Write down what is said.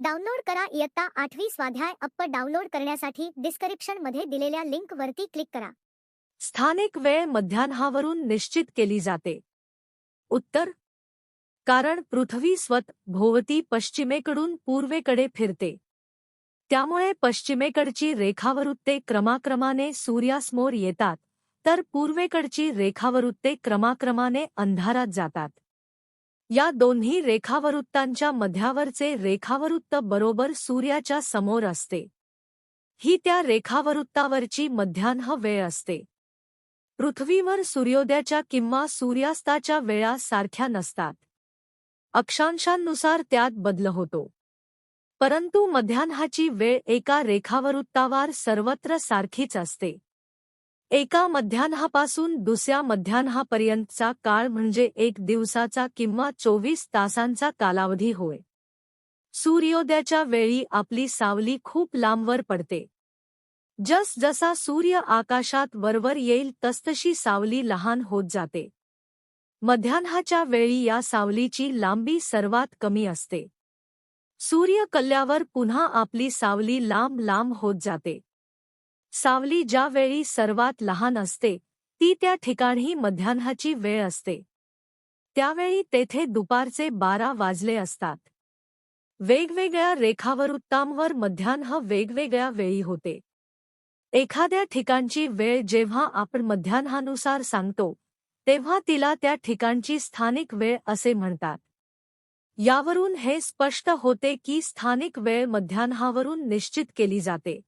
Download करा इयत्ता आठवी स्वाध्याय अप्प डाउनलोड करण्यासाठी डिस्क्रिप्शनमध्ये दिलेल्या लिंक वरती क्लिक करा. स्थानिक वेळ मध्यान्हावरून निश्चित केली जाते. उत्तर. कारण पृथ्वी स्वत भोवती पश्चिमेकडून पूर्वेकडे फिरते. त्यामुळे पश्चिमेकडची रेखावृत्ते क्रमाक्रमाने सूर्यासमोर येतात तर पूर्वेकडची रेखावृत्ते क्रमाक्रमाने अंधारात जातात. या दोन्ही रेखावृत्तांच्या मध्यावरचे रेखावृत्त बरोबर सूर्याच्या समोर असते. ही त्या रेखावृत्तावरची मध्यान्ह वेळ असते. पृथ्वीवर सूर्योदयाच्या किंवा सूर्यास्ताच्या वेळा सारख्या नसतात. अक्षांशांनुसार त्यात बदल होतो. परंतु मध्यान्हाची वेळ एका रेखावृत्तावर सर्वत्र सारखीच असते. एका मध्यान्हापासून दुसऱ्या मध्यान्हापर्यंतचा काळ म्हणजे एक दिवसाचा किंवा चोवीस तासांचा कालावधी होय. सूर्योदयाच्या वेळी आपली सावली खूप लांबवर पडते. जस जसा सूर्य आकाशात वरवर येईल तसतशी सावली लहान होत जाते. मध्यान्हाच्या वेळी या सावलीची लांबी सर्वात कमी असते. सूर्य कल्ल्यावर पुन्हा आपली सावली लांब लांब होत जाते. सावली ज्या वेळी सर्वात लहान असते ती त्या ठिकाणी मध्यान्हाची वेळ असते. त्यावेळी तेथे दुपारचे बारा वाजले असतात. वेगवेगळ्या रेखावृत्तांवर मध्यान्ह वेगवेगळ्या वेळी होते. एखाद्या ठिकाणची वेळ जेव्हा आपण मध्यान्हानुसार सांगतो तेव्हा तिला त्या ठिकाणची स्थानिक वेळ असे म्हणतात. यावरून हे स्पष्ट होते की स्थानिक वेळ मध्यान्हावरून निश्चित केली जाते.